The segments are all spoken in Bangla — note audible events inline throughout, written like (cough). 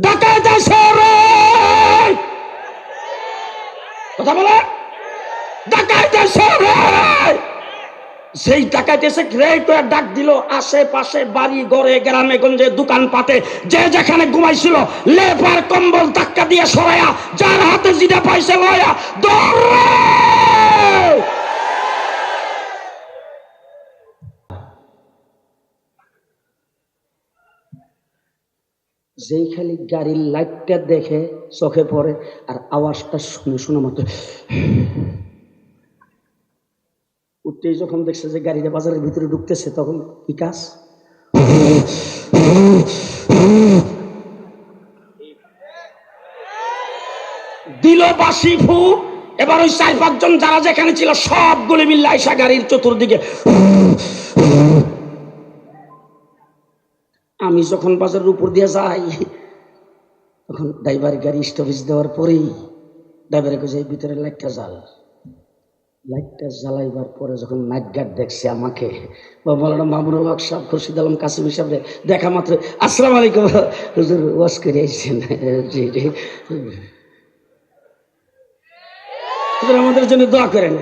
ডাকাইতে এসে রে। কথা বলে? ডাকাইতে এসে রে। সেই ডাকাইতে এসে ডাক দিল আশেপাশে বাড়ি গড়ে গ্রামে, গঞ্জে দোকান পাতে যে যেখানে ঘুমাইছিল, লেপার কম্বল ধাক্কা দিয়ে সরাইয়া যার হাতে যেটা পাইছে লয়া, দৌড়ে! যেই খালি গাড়ির লাইটটা দেখে চোখে পড়ে আর আওয়াজটা শুনে শোনা মতো উঠতেই যখন দেখছে যে গাড়িটা বাজারের ভিতরে ঢুকতেছে, তখন কি কাজ? দিল বাসি ফু। এবার ওই চার পাঁচজন যারা যেখানে ছিল সবগুলি মিল্লা গাড়ির চতুর্দিকে। আমি যখন বাজারের উপর দিয়ে যাই, তখন ড্রাইভার গাড়ি স্টপেজ দেওয়ার পরেই ড্রাইভারে কে যাই ভিতরে লাইটটা জ্বাল। লাইটটা জ্বালাইবার পরে যখন নাইট গার্ড দেখছে আমাকে বা মৌলানা মামুনুল হক সাহেব, খুরশিদ আলম কাসিম সাহেব দেখা মাত্র, আসসালামু আলাইকুম। হুজুর ওয়াশ করে আইছেন। জি জি। আমাদের জন্য দোয়া করেন।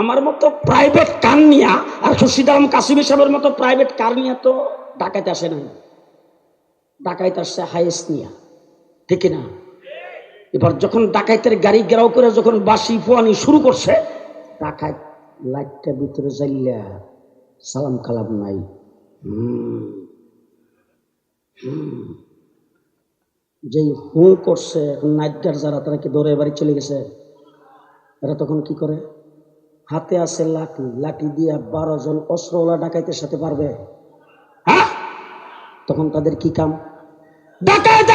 আমার মতো প্রাইভেট কার নিয়া, আর খুরশিদ কাশিম সাহেবের মতো প্রাইভেট কার নিয়া তো ডাকাইতে আসে না ডাকাইতে আসছে হাইয়েস্ট নিয়া। ঠিক না? এবার যখন ডাকাইতের গাড়ি গেরাও করে যখন বাসি ফোয়ানি শুরু করছে, ডাকাইত লাইটটা ভিতরে যাইলা সালাম কালাম নাই। যেই হু করছে এখন নাইট যারা, তারা কি দৌড়ে বাড়ি চলে গেছে? এরা তখন কি করে? হাতে আছে লাঠি লাঠি দিয়ে বারো জন অস্ত্রওয়ালা ডাকাইতের সাথে পারবে। হ্যাঁ? তখন তাদের কি কাম? ডাকাইত!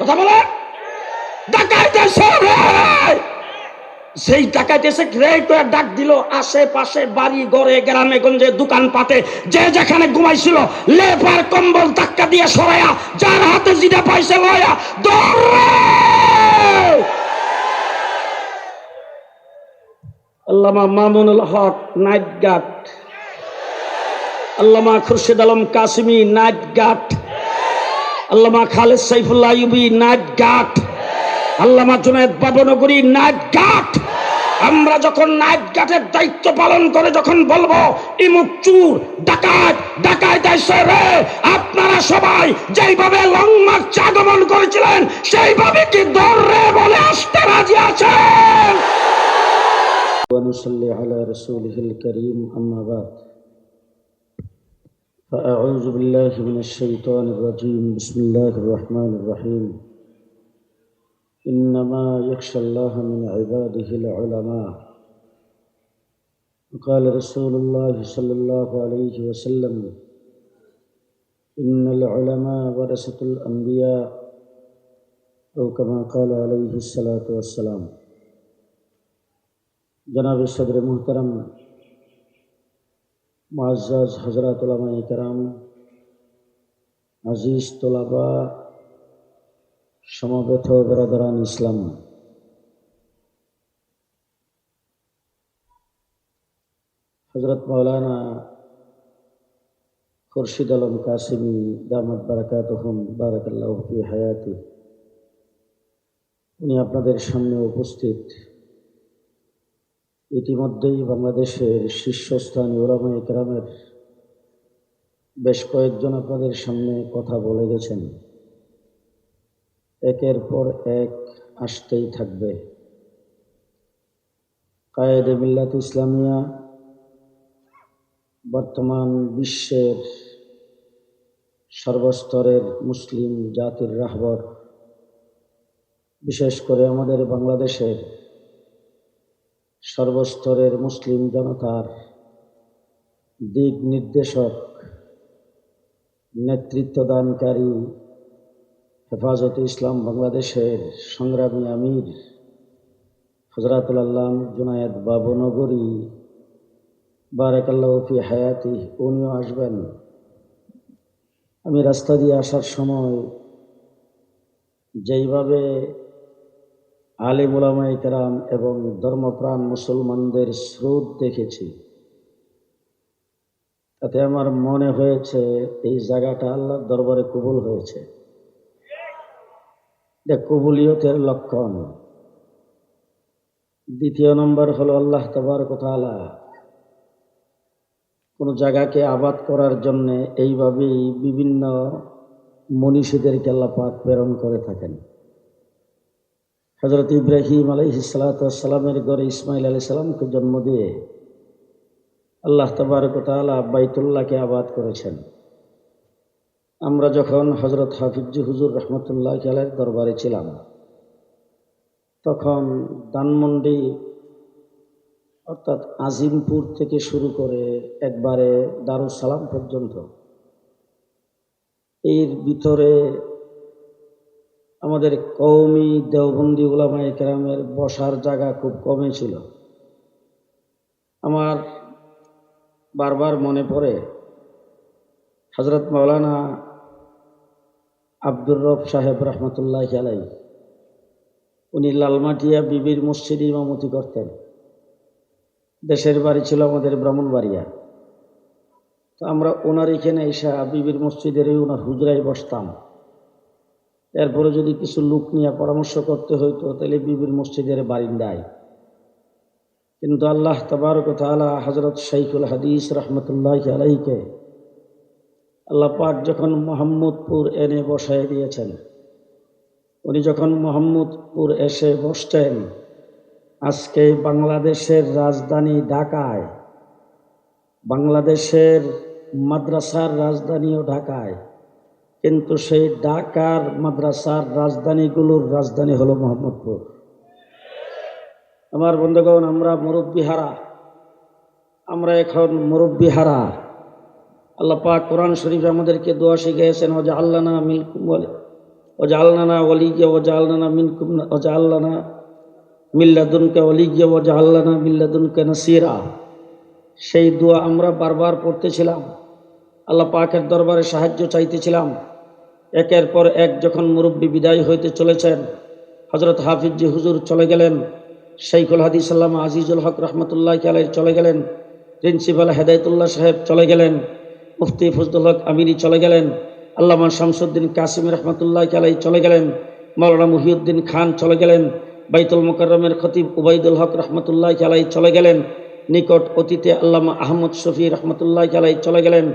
কথা বলে? ডাকাইতে! সেই ডাকাইতে এসে গ্রেট করে ডাক দিল, আশেপাশে বাড়ি গড়ে গ্রামে, গঞ্জে দোকান পাতে যে যেখানে ঘুমাইছিল লেপার কম্বল ধাক্কা দিয়ে সরাইয়া যার হাতে যেটা পাইছে লয়া দৌড়ে আল্লামা মামুনুল হক নাইট আল্লামা খুরশেদ আলম কাসিমি নাইট আল্লামা খালেদ সাইফুল্লাহ ইউবি নাইট আল্লামা জুনায়দ বাবনগরী নাইট আমরা যখন নাইট দায়িত্ব পালন করে যখন বলব, ইমুক চুর, ডাকাত ডাকাত এসে রে, আপনারা সবাই যেইভাবে লং মার্চ আগমন করেছিলেন, সেইভাবে কি দৌড়ে বলে আসতে রাজি আছেন? ونصلي على رسوله الكريم أما بعد. فأعوذ بالله من الشيطان الرجيم. بسم الله الرحمن الرحيم. إنما يخشى الله من عباده العلماء. وقال رسول الله صلى الله عليه وسلم إن العلماء ورثة الأنبياء أو كما قال عليه الصلاة والسلام. জনাব সদর মুহতারাম মুআজ্জাজ হজরত কেরাম, আজিজ তোলাবা, সমবেত বরাদরান ইসলাম। হজরত মৌলানা খুরশিদ আলম কাসিমি দামদ বারাকাতহুম, বারাকাল্লাহ ফি হায়াতি। উনি আপনাদের সামনে উপস্থিত। ইতিমধ্যেই বাংলাদেশের শীর্ষস্থানীয় ওলামা একরামের বেশ কয়েকজন আপনাদের সামনে কথা বলে গেছেন। একের পর এক আসতেই থাকবে। কায়েদে মিল্লাত ইসলামিয়া বর্তমান বিশ্বের সর্বস্তরের মুসলিম জাতির রাহবর। বিশেষ করে আমাদের বাংলাদেশের সর্বস্তরের মুসলিম জনতার দিক নির্দেশক, নেতৃত্বদানকারী হেফাজত ইসলাম বাংলাদেশের সংগ্রামী আমির হজরাতুল আল্লাম জুনায়েদ বাবনগরী। বারাকাল্লাহ ফি হায়াতি, উনিও আসবেন। আমি রাস্তা দিয়ে আসার সময় যেইভাবে আলিম উলামাই কেরাম এবং ধর্মপ্রাণ মুসলমানদের স্রোত দেখেছি। তাতে আমার মনে হয়েছে এই জায়গাটা আল্লাহর দরবারে কবুল হয়েছে। কবুলিয়তের লক্ষণ। দ্বিতীয় নম্বর হলো আল্লাহ তবার কোথালা কোনো জায়গাকে আবাদ করার জন্যে এইভাবেই বিভিন্ন মনীষীদেরকে আল্লাহ পাক প্রেরণ করে থাকেন। হজরত ইব্রাহিম আলহিসালামের গড়ে ইসমাইল আলি সাল্লামকে জন্ম দিয়ে আল্লাহ তবারকতালা বাইতুল্লাহকে আবাদ করেছেন। আমরা যখন হজরত হাফিজু হুজুর রহমতুল্লাহ আলের দরবারে ছিলাম, তখন দানমন্ডি অর্থাৎ আজিমপুর থেকে শুরু করে একবারে দারুস সালাম পর্যন্ত, এর ভিতরে আমাদের কৌমি দেওবন্দি উলামা একরামের বসার জায়গা খুব কমে ছিল। আমার বারবার মনে পড়ে হজরত মৌলানা আব্দুর রব সাহেব রহমতুল্লাহ আলাই উনি লালমাটিয়া বিবির মসজিদে ইমামতি করতেন। দেশের বাড়ি ছিল আমাদের ব্রাহ্মণবাড়িয়া। তো আমরা ওনার এখানে এসা বিবির মসজিদেরই ওনার হুজরায় বসতাম। এরপরে যদি কিছু লোক নিয়ে পরামর্শ করতে হইতো, তাহলে বিবির মসজিদের বারিন্দায়। কিন্তু আল্লাহ তবারক তালা হজরত শাইখুল হাদিস রহমতুল্লাহ আলাইকে আল্লাহ পাক যখন মোহাম্মদপুর এনে বসায় দিয়েছেন, উনি যখন মোহাম্মদপুর এসে বসতেন, আজকে বাংলাদেশের রাজধানী ঢাকায়, বাংলাদেশের মাদ্রাসার রাজধানীও ঢাকায় কিন্তু সেই ঢাকার মাদ্রাসার রাজধানীগুলোর রাজধানী হলো মোহাম্মদপুর। আমার বন্ধুগণ, আমরা মুরব্বী হারা আমরা এখন মুরব্বী হারা আল্লাহ পাক কোরআন শরীফ আমাদেরকে দোয়া শিখিয়েছেন ওজা আল্লানা মিলকুম বলে ওজা আল্লানা ওলিগে ওজা আল্লানা মিলকুম ওজা আল্লানা মিল্লাদুনকে ওলিগে ওজা আল্লানা মিল্লাদুনকে নাসিরা সেই দোয়া আমরা বারবার পড়তেছিলাম। আল্লাহ পাকের দরবারে সাহায্য চাইতেছিলাম। একের পর এক যখন মুরব্বী বিদায় হইতে চলেছেন হজরত হাফিজ হুজুর চলে গেলেন, শাইখুল হাদিস সাল্লাম আজিজুল হক রহমতুল্লাহ আলাই চলে গেলেন, প্রিন্সিপাল হেদায়তুল্লাহ সাহেব চলে গেলেন, মুফতি ফজলুল হক আমিরি চলে গেলেন, আল্লামা শামসুদ্দিন কাসিম রহমতুল্লাহ আলাই চলে গেলেন মৌলানা মুহিউদ্দিন খান চলে গেলেন, বাইতুল মুকরমের খতিব উবাইদুল হক রহমতুল্লাহ আলাই চলে গেলেন, নিকট অতীতে আল্লামা আহমদ শফি রহমতুল্লাহ আলাই চলে গেলেন,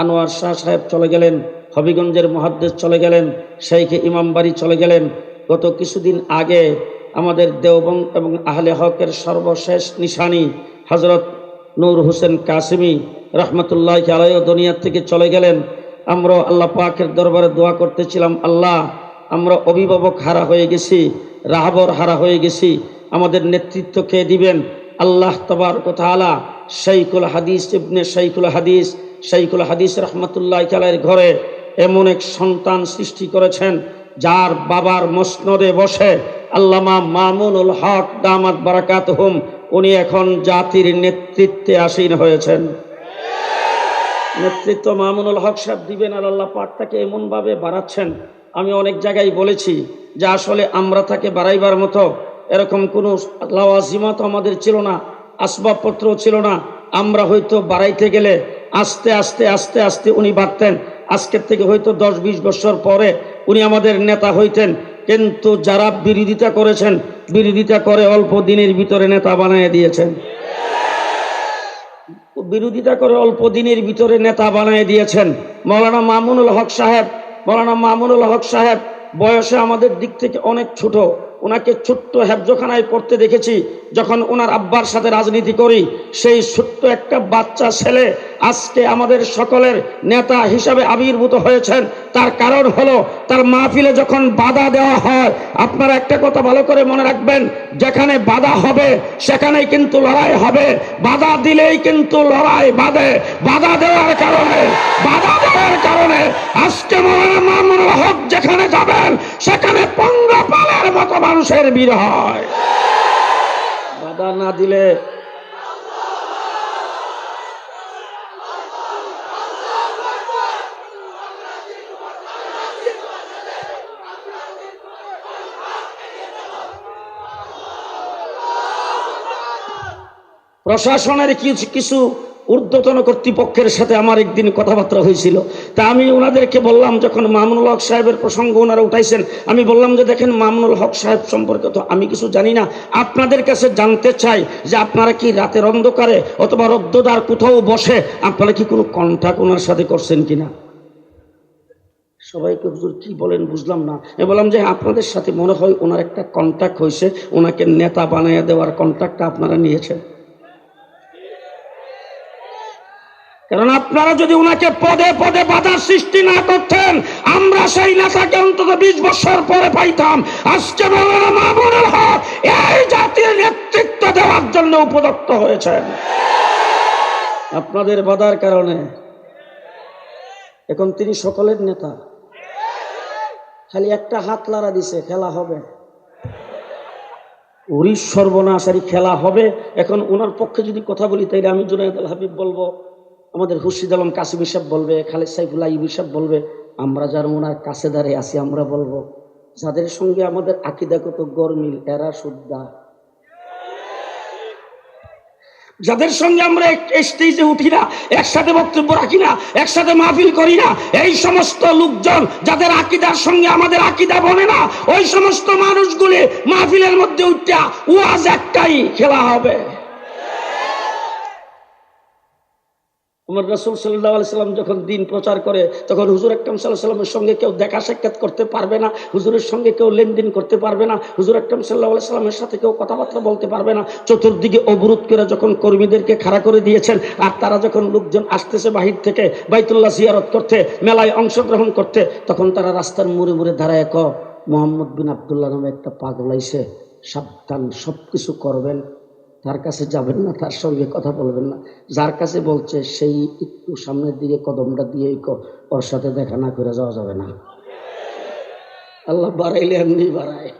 আনোয়ার শাহ সাহেব চলে গেলেন হবিগঞ্জের মহাদ্দেশ চলে গেলেন, শাইখে ইমামবাড়ি চলে গেলেন। গত কিছুদিন আগে আমাদের দেওবং এবং আহলে হকের সর্বশেষ নিশানি হজরত নূর হোসেন কাসিমি রহমতুল্লাহ আলাইও দুনিয়ার থেকে চলে গেলেন। আমরা আল্লাহ পাকের দরবারে দোয়া করতেছিলাম, আল্লাহ আমরা অভিভাবক হারা হয়ে গেছি, রাহাবর হারা হয়ে গেছি, আমাদের নেতৃত্ব কে দিবেন? আল্লাহ তবার কথা আলা শাইকুল হাদিস, ইবনে শাইকুল হাদিস শাইকুল হাদিস রহমতুল্লাহ আলাইয়ের ঘরে এমন এক সন্তান সৃষ্টি করেছেন যার বাবার মসনদে বসে আল্লামা মামুনুল হক দামাত বারাকাত হুম, উনি এখন জাতির নেতৃত্বে আসীন হয়েছেন। নেতৃত্ব মামুনুল হক সাহেব দিবেন আর আল্লাহ পাক তাকে এমনভাবে বাড়াচ্ছেন। আমি অনেক জায়গায় বলেছি যে আসলে আমরা তাকে বাড়াইবার মতো এরকম কোনো লাওয়াজিমা তো আমাদের ছিল না আসবাবপত্র ছিল না। আমরা হয়তো বাড়াইতে গেলে আস্তে আস্তে আস্তে আস্তে উনি বাড়তেন। আজকের থেকে হয়তো দশ বিশ বছর পরে উনি আমাদের নেতা হইতেন। কিন্তু যারা বিরোধিতা করেছেন, বিরোধিতা করে অল্প দিনের ভিতরে নেতা বানিয়ে দিয়েছেন। বিরোধিতা করে অল্প দিনের ভিতরে নেতা বানিয়ে দিয়েছেন। মৌলানা মামুনুল হক সাহেব, মৌলানা মামুনুল হক সাহেব বয়সে আমাদের দিক থেকে অনেক ছোট। ওনাকে ছোট্ট হেফজখানায় পড়তে দেখেছি, যখন ওনার আব্বার সাথে রাজনীতি করি, সেই ছোট্ট একটা বাচ্চা ছেলে আজকে আমাদের সকলের নেতা হিসাবে আবির্ভূত হয়েছেন। তার কারণ হলো, তার মাহফিলে যখন বাধা দেওয়া হয়, আপনারা একটা কথা ভালো করে মনে রাখবেন, যেখানে বাধা হবে সেখানে কিন্তু লড়াই হবে। বাধা দিলেই কিন্তু লড়াই বাঁধে। বাধা দেওয়ার কারণে, বাধা দেওয়ার কারণে আজকে মামুনুল হক যেখানে যাবেন, সেখানে পঙ্গপালের মতো মানুষের বীর হয়। বাধা না দিলে প্রশাসনের কিছু কিছু ঊর্ধ্বতন কর্তৃপক্ষের সাথে আমার একদিন কথাবার্তা হয়েছিল। তা আমি ওনাদেরকে বললাম, যখন মামুনুল হক সাহেবের প্রসঙ্গ ওনারা উঠাইছেন, আমি বললাম যে, দেখেন, মামুনুল হক সাহেব সম্পর্কে তো আমি কিছু জানি না। আপনাদের কাছে জানতে চাই যে আপনারা কি রাতের অন্ধকারে অথবা রদ্দদার কোথাও বসে আপনারা কি কোনো কন্ট্যাক্ট ওনার সাথে করছেন কিনা? সবাইকে হুজুর কি বলেন বুঝলাম না। আমি বললাম যে, আপনাদের সাথে মনে হয় ওনার একটা কন্ট্যাক্ট হয়েছে। ওনাকে নেতা বানাইয়া দেওয়ার কন্ট্যাক্টটা আপনারা নিয়েছেন। কারণ আপনারা যদি ওনাকে পদে পদে বাধার সৃষ্টি না করতেন, আমরা সেই নেতাকে অন্তত বিশ বছর পরে পাইতাম। আজকে মামুনুল হক এই জাতির নেতৃত্ব দেওয়ার জন্য উপযুক্ত হয়েছেন। আপনাদের বাধার কারণে এখন তিনি সকলের নেতা। খালি একটা হাত লাড়া দিছে, খেলা হবে। উড়ির সর্বনাশ খেলা হবে। এখন ওনার পক্ষে যদি কথা বলি, তাইলে আমি জুনায়দ আল হাবিব বলব আমাদের খুরশিদ আলম কাসিম হিসাব বলবে, খালেদ সাইফুল্লাহ হিসাব বলবে, আমরা যার ওনার কাছে দাঁড়িয়ে আছি, আমরা বলব, যাদের সঙ্গে আমাদের আকিদাগত গরমিল এরা শুদ্ধা। যাদের সঙ্গে আমরা স্টেজে উঠি না, একসাথে বক্তব্য রাখি না, একসাথে মাহফিল করি না, এই সমস্ত লোকজন যাদের আকিদার সঙ্গে আমাদের আকিদা বনে না, ওই সমস্ত মানুষগুলি মাহফিলের মধ্যে উঠা ওয়াজ একটাই, খেলা হবে। আমার রসুল সাল্লাহ সাল্লাম যখন দিন প্রচার করে, তখন হুজুর আকরম সাল্লাহ সাল্লামের সঙ্গে কেউ দেখা সাক্ষাৎ করতে পারবে না, হুজুরের সঙ্গে কেউ লেনদেন করতে পারবে না, হুজুর আকরম সাল্লাহ সাল্লামের সাথে কেউ কথাবার্তা বলতে পারবে না। চতুর্দিকে অবরোধ করে যখন কর্মীদেরকে খাড়া করে দিয়েছেন, আর তারা যখন লোকজন আসতেছে বাহির থেকে, বাইতুল্লাহ জিয়ারত করতে, মেলায় অংশগ্রহণ করতে, তখন তারা রাস্তার মুড়ে মুড়ে দাঁড়ায় ক মোহাম্মদ বিন আবদুল্লাহ নামে একটা পাগল আইসে সাবধান সব কিছু করবেন। তার কাছে যাবেন না, তার সঙ্গে কথা বলবেন না। যার কাছে বলছে, সেই একটু সামনের দিকে কদমটা দিয়ে ওর সাথে দেখা না করে যাওয়া যাবে না। আল্লাহ বাড়াইলে এমনি বাড়ায়।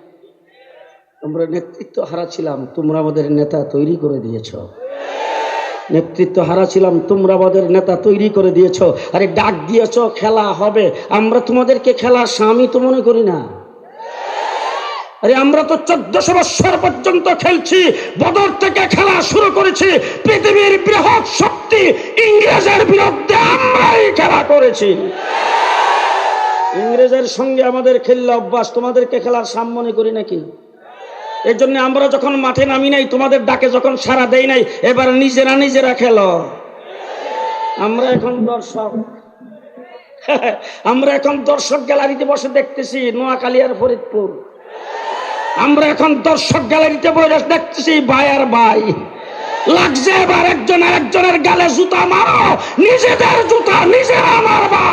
আমরা নেতৃত্ব হারা ছিলাম, তোমরা আমাদের নেতা তৈরি করে দিয়েছ। নেতৃত্ব হারা ছিলাম, তোমরা আমাদের নেতা তৈরি করে দিয়েছ। আরে ডাক দিয়েছ, খেলা হবে। আমরা তোমাদেরকে খেলা স্বামী তো মনে করি না। আরে আমরা তো চোদ্দশো বৎসর পর্যন্ত খেলছি, বদর থেকে খেলা শুরু করেছি, পৃথিবীর বৃহৎ শক্তি ইংরেজের বিরুদ্ধে আমরাই খেলা করেছি। ইংরেজের সঙ্গে আমাদের খেললে অভ্যাস, তোমাদেরকে খেলার সামনে করি নাকি? এই জন্য আমরা যখন মাঠে নামি নাই, তোমাদের ডাকে যখন সারা দেই নাই, এবার নিজেরা নিজেরা খেল। আমরা এখন দর্শক। (laughs) আমরা এখন দর্শক গ্যালারিতে বসে দেখতেছি নোয়াখালী আর ফরিদপুর। আমরা এখন দর্শক গ্যালারিতে বসে দেখতেছি ভাই আর ভাই। লাগছে এবার একজন একজনের গালে জুতা মারো, নিজেদের জুতা নিজেরা মারবা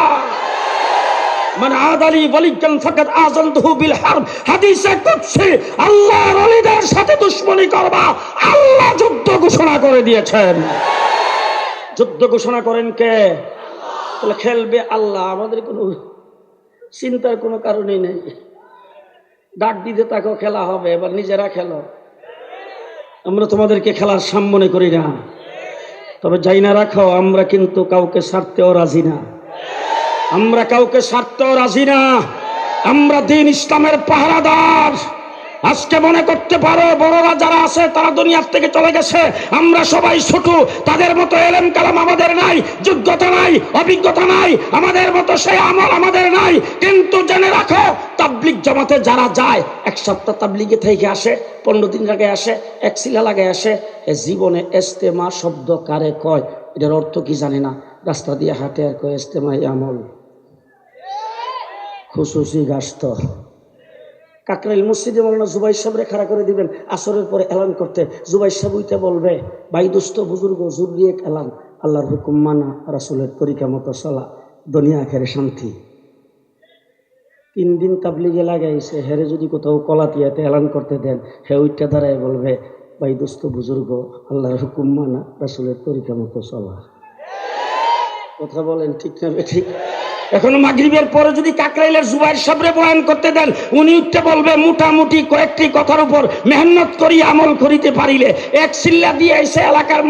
মানে আদালি বলিজ্ঞান ফাকাত আজানতুহু বিল হারব হাদিসে কুদসি, আল্লাহর ওলিদের সাথে দুশমনি করবা, আল্লাহ যুদ্ধ ঘোষণা করে দিয়েছেন। যুদ্ধ ঘোষণা করেন কে? তাহলে খেলবে আল্লাহ, আমাদের কোনো চিন্তার কোনো কারণই নেই। ডাক দিতে তাকেও খেলা হবে, এবার নিজেরা খেলো। আমরা তোমাদেরকে খেলার সামনে করি না। তবে যাই না রাখো, আমরা কিন্তু কাউকে সারতেও রাজি না। আমরা কাউকে সারতেও রাজি না। আমরা দিন ইসলামের পাহারাদার। আজকে মনে করতে পারো, বড়রা যারা আছে, তারা দুনিয়ার থেকে চলে গেছে। আমরা সবাই ছোট, তাদের মতো এলেম কালাম আমাদের নাই, যোগ্যতা নাই, অভিজ্ঞতা নাই, আমাদের মতো সেই আমল আমাদের নাই। কিন্তু জেনে রাখো তাবলিক জমাতে যারা যায়, এক সপ্তাহ তাবলিগে থেকে আসে, পনেরো দিন আগে আসে, এক শিলা লাগে আসে, এ জীবনে এস্তেমা শব্দ কারে কয়? এটার অর্থ কি জানে না। রাস্তা দিয়ে হাঁটে আর কয় এস্তেমাই আমল। খুশুসি গাস্ত কাকরাইল মসজিদে মৌলানা জুবাই সাহেবরে খাড়া করে দিবেন, আসরের পরে এলান করতে। জুবাই সাহেব উইতে বলবে, ভাই দুস্থ বুজুর্গ জোর দিয়ে এলান। আল্লাহর হুকুম মানা, রাসুলের তরিকা মতো চলা। দুনিয়া খেরে শান্তি। তিন দিন তাবলিগে লাগাইছে, হেরে যদি কোথাও কলাতিয়াতে এলান করতে দেন, হে ওইটা দাঁড়ায় বলবে, ভাই দুস্থ বুজুর্গ, আল্লাহর হুকুম মানা, রাসুলের তরিকা মতো চলা। কথা বলেন ঠিক না ঠিক? এখন মাগরিবের পরে যদি কাকরাইলের জুবাইর সাবরে বয়ান করতে দেন, উনি উঠতে বলবে, মোটামুটি কয়েকটি কথার উপর মেহনত করি, আমল করিতে পারিলে। এক সিল্লা দিয়ে এসে এলাকার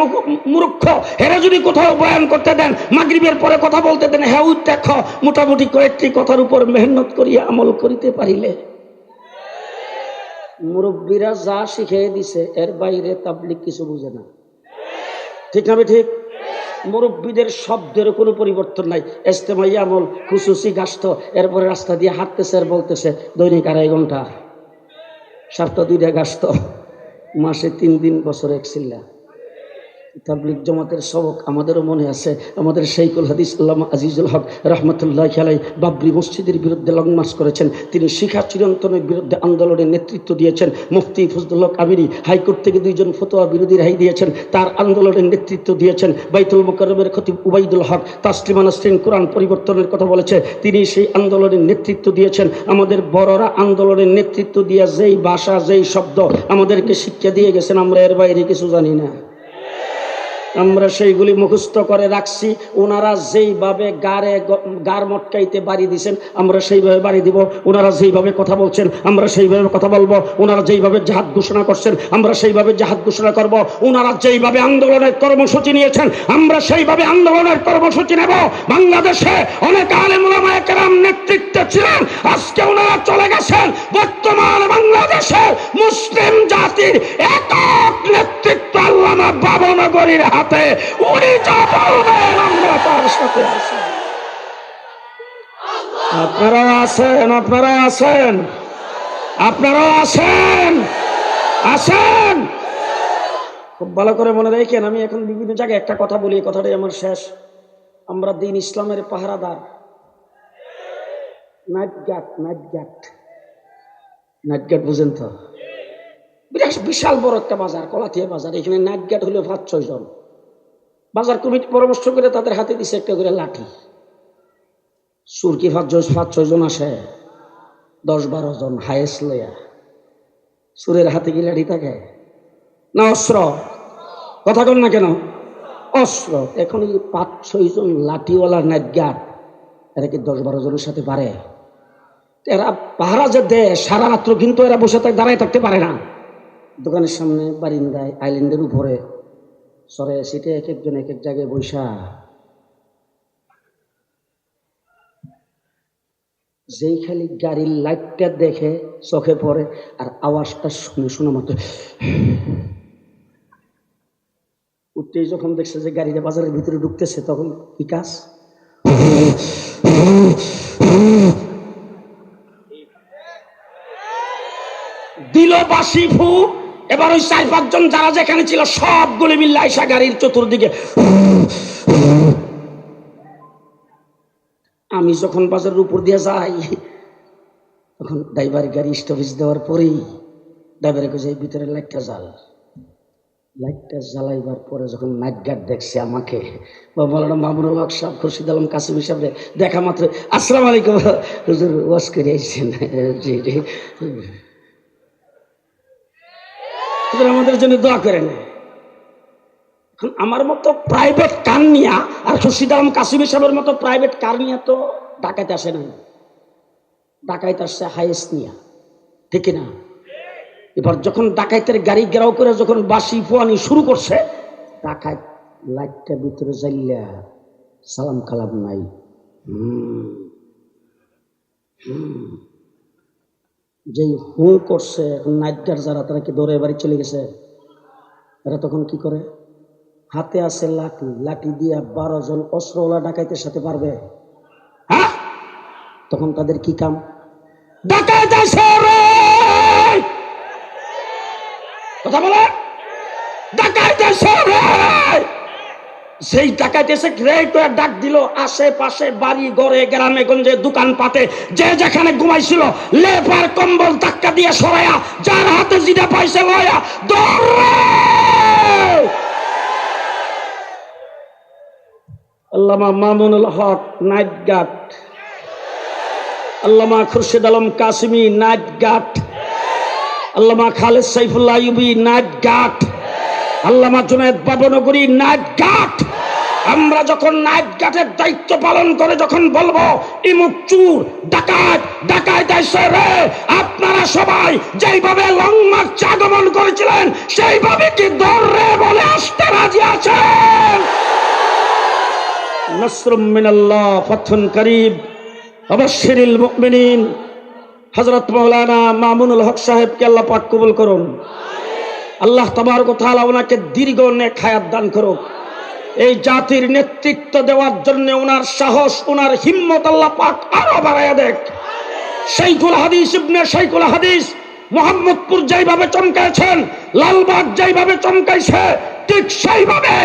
মূর্খ হেরে যদি কোথাও বয়ান করতে দেন, মাগরিবের পরে কথা বলতে দেন হ্যাঁ উঠতে খ মোটামুটি কয়েকটি কথার উপর মেহনত করি, আমল করিতে পারিলে। মুরব্বীরা যা শিখিয়ে দিছে, এর বাইরে তাবলিক কিছু বুঝে না। ঠিক না ঠিক? মুরব্বীদের শব্দের কোনো পরিবর্তন নাই। এস্তেমাই আমল, খুসুসি গাস্ত এরপরে রাস্তা দিয়ে হাঁটতেছে আর বলতেছে, দৈনিক আড়াই ঘণ্টা। সপ্তাহ দুইটা গাস্ত মাসে তিন দিন বছর এক তাবলিক জমাতের সবক আমাদেরও মনে আছে। আমাদের শেখুল হাদিস আল্লামা আজিজুল হক রহমতুল্লাহ খেলাই বাবরি মসজিদের বিরুদ্ধে লং মার্চ করেছেন। তিনি শিখা চিরন্তনের বিরুদ্ধে আন্দোলনের নেতৃত্ব দিয়েছেন। মুফতি ফজলুল্লাহ কাবিরি হাইকোর্ট থেকে দুইজন ফতোয়া বিরোধী রায় দিয়েছেন। তার আন্দোলনের নেতৃত্ব দিয়েছেন বাইতুল মোকারমের খতিব উবাইদুল হক। তাসলিমান নাসরিন কোরআন পরিবর্তনের কথা বলেছে। তিনি সেই আন্দোলনের নেতৃত্ব দিয়েছেন। আমাদের বড়রা আন্দোলনের নেতৃত্ব দিয়ে যেই ভাষা, যেই শব্দ আমাদেরকে শিক্ষা দিয়ে গেছেন, আমরা এর বাইরে কিছু জানি না। আমরা সেইগুলি মুখস্থ করে রাখছি। ওনারা যেইভাবে গাড়ে গার মটকাইতে বাড়ি দিছেন, আমরা সেইভাবে বাড়ি দিব। ওনারা যেইভাবে কথা বলছেন, আমরা সেইভাবে কথা বলব। ওনারা যেইভাবে জাহাদ ঘোষণা করছেন, আমরা সেইভাবে জাহাদ ঘোষণা করব। ওনারা যেইভাবে আন্দোলনের কর্মসূচি নিয়েছেন, আমরা সেইভাবে আন্দোলনের কর্মসূচি নেব। বাংলাদেশে অনেক আলেমাম নেতৃত্ব ছিলেন, আজকে ওনারা চলে গেছেন। বর্তমান বাংলাদেশে মুসলিম জাতির একক নেতৃত্ব আল্লামা বাবনগরীর হাতে। উনি যা বলবেন আমরা তার সাথে আছি। আপনারা আছেন আপনারা আছেন আপনারা আছেন আছেন খুব ভালো করে মনে রেখেন, আমি এখন বিভিন্ন জায়গায় একটা কথা বলি কথাটাই আমার শেষ। আমরা দিন ইসলামের পাহারাদার। Night guard night guard night guard বুঝেন তো? বিরাট বিশাল বড় একটা বাজার, কলাথিয়া বাজার। এখানে নাইট গার্ড হলো পাঁচ ছয় জন। বাজার কমিটি পরামর্শ করে তাদের হাতে দিছে একটা করে লাঠি। সুরকি পাঁচ পাঁচ ছয় জন আসে। দশ বারো জন হায়েস্ট লইয়া। সুরের হাতে কি লাঠি থাকে? না, অস্ত্র। কথা কন না কেন? অস্ত্র। এখন এই পাঁচ ছয় জন লাঠিওয়ালা নাইট গার্ড এরা কি দশ বারো জনের সাথে পারে? এরা পাহারা যে দেয় সারা রাত্র কিন্তু এরা বসে থাক, দাঁড়ায় থাকতে পারে না। দোকানের সামনে বারিন্দায়, আইল্যান্ডের উপরে সরে সিটে এক একজন এক এক জায়গায় বৈশা। যেই খালি গাড়ির লাইটটা দেখে চোখে পড়ে আর আওয়াজটা শুনে শোনা মাত্র উঠতেই যখন দেখছে যে গাড়িটা বাজারের ভিতরে ঢুকতেছে, তখন কি কাজ? দিল বাসি ফু এবার ওই চার পাঁচজন যারা যেখানে ছিল সবগুলি মিল্লা আইসা গাড়ির চতুর্দিকে। আমি যখন বাজারের উপর দিয়ে যাই, তখন ড্রাইভার গাড়ি স্টপেজ দেওয়ার পরেই ড্রাইভারে কে যাই ভিতরে লাইটটা জ্বাল। লাইটটা জ্বালাইবার পরে যখন নাইট গার্ড দেখছে আমাকে, বা মৌলানা মামুনুল হক সাহেব, খুরশিদ আলম কাসিম হিসাবে দেখা মাত্র, আসসালামু আলাইকুম। হুজুর, ওয়াজ করে আইছেন। জি জি আমাদের জন্য দোয়া করেন আমার মতো প্রাইভেট কার নিয়া, আর খুরশিদ আলম কাসিম সাহেবের মতো প্রাইভেট কার নিয়া তো ডাকাইতে আসে না ডাকাইতে আসছে হাইয়েস্ট নিয়া। ঠিক না এবার যখন ডাকাইতের গাড়ি গেরাও করে যখন বাসি ফোয়ানি শুরু করছে, ডাকাইত লাইটটা ভিতরে যাইলা সালাম কালাম নাই। হুম। হুম। যেই হু করছে এখন নাইট যারা, তারা কি দৌড়ে বাড়ি চলে গেছে? এরা তখন কি করে? হাতে আছে লাঠি লাঠি দিয়া বারো জন অস্ত্রওয়ালা ডাকাইতের সাথে পারবে। হ্যাঁ? তখন তাদের কি কাম? কথা বলে? ডাকাইতে! সেই ডাকাইতে এসে গ্রেট ডাক দিল, আশেপাশে বাড়ি, ঘরে, গ্রামে, গঞ্জে দোকান পাতে যে যেখানে ঘুমাইছিল লেপার কম্বল ধাক্কা দিয়ে সরাইয়া, যার হাতে জিটা পাইছে লয়া আল্লামা Mamunul Haque night guard Allama Khurshed Alam Qasimi night guard Allama Khaled Saifullah UV night guard Allama Junaid Babunagari night guard আমরা যখন নাইট গার্ডের দায়িত্ব পালন করে যখন বলব ইমুক চুর, ডাকাত ডাকাত আইসে রে, আপনারা সবাই যেইভাবে লং মার্চ আগমন করেছিলেন, সেইভাবে কি দৌড়ে বলে আসতে রাজি আছেন? নসরুম মিনাল্লাহ ফাথুন করিব অবশ্যিরিল মুমিনিন, হযরত মাওলানা মামুনুল হক সাহেবকে আল্লাহ পাক কবুল করুন। আল্লাহ তোমার ওয়া ওনাকে দীর্ঘ নেক হায়াত দান করো এই জাতির নেতৃত্ব দেওয়ার জন্য ওনার সাহস, ওনার হিম্মত আল্লাহ পাক আরও বাড়াইয়া দেখ সেইকুল হাদিস ইবনে সেইকুল হাদিস মোহাম্মদপুর যেইভাবে চমকাইছেন, লালবাগ যেইভাবে চমকাইছে, ঠিক সেইভাবে